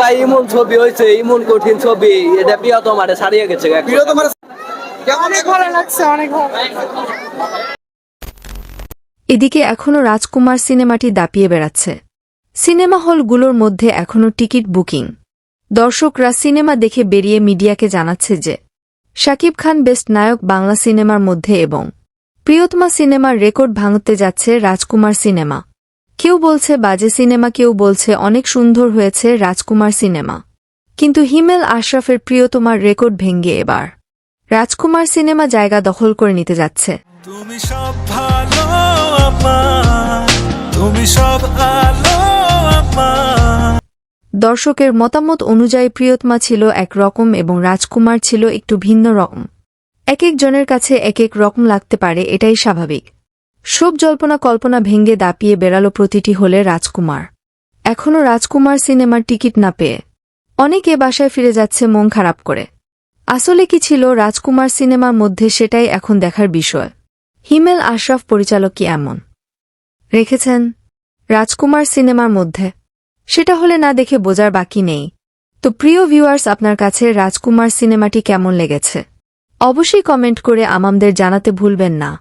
ভাই ইমন ছবি হয়েছে ইমন কঠিন ছবি। এটা প্রিয় তোমার ছাড়িয়ে গেছে প্রিয় তোমার অনেক ভালো লাগছে অনেক ভালো এদিকে এখনও রাজকুমার সিনেমাটি দাপিয়ে বেড়াচ্ছে। সিনেমা হলগুলোর মধ্যে এখনও টিকিট বুকিং। দর্শকরা সিনেমা দেখে বেরিয়ে মিডিয়াকে জানাচ্ছে যে শাকিব খান বেস্ট নায়ক বাংলা সিনেমার মধ্যে এবং প্রিয়তমা সিনেমার রেকর্ড ভাঙতে যাচ্ছে রাজকুমার সিনেমা। কেউ বলছে বাজে সিনেমা কেউ বলছে অনেক সুন্দর হয়েছে রাজকুমার সিনেমা। কিন্তু হিমেল আশরাফের প্রিয়তমার রেকর্ড ভেঙ্গে এবার। রাজকুমার সিনেমা জায়গা দখল করে নিতে যাচ্ছে। তুমি সব ভালো তুমি সব আলো দর্শকের মতামত অনুযায়ী প্রিয়তমা ছিল এক রকম এবং রাজকুমার ছিল একটু ভিন্ন রকম। এক একজনের কাছে এক এক রকম লাগতে পারে এটাই স্বাভাবিক। সব জল্পনা কল্পনা ভেঙ্গে দাপিয়ে বেড়ালো প্রতিটি হলে রাজকুমার। এখনও রাজকুমার সিনেমার টিকিট না পেয়ে। অনেকে বাসায় ফিরে যাচ্ছে মন খারাপ করে। আসলে কি ছিল রাজকুমার সিনেমার মধ্যে সেটাই এখন দেখার বিষয়। হিমেল আশরাফ পরিচালক কি এমন? রেখেছেন, রাজকুমার সিনেমার মধ্যে। সেটা হলে না দেখে বোঝার বাকি নেই। তো প্রিয় ভিউয়ার্স, আপনার কাছে রাজকুমার সিনেমাটি কেমন লেগেছে? অবশ্যই কমেন্ট করে আমাদের জানাতে ভুলবেন না।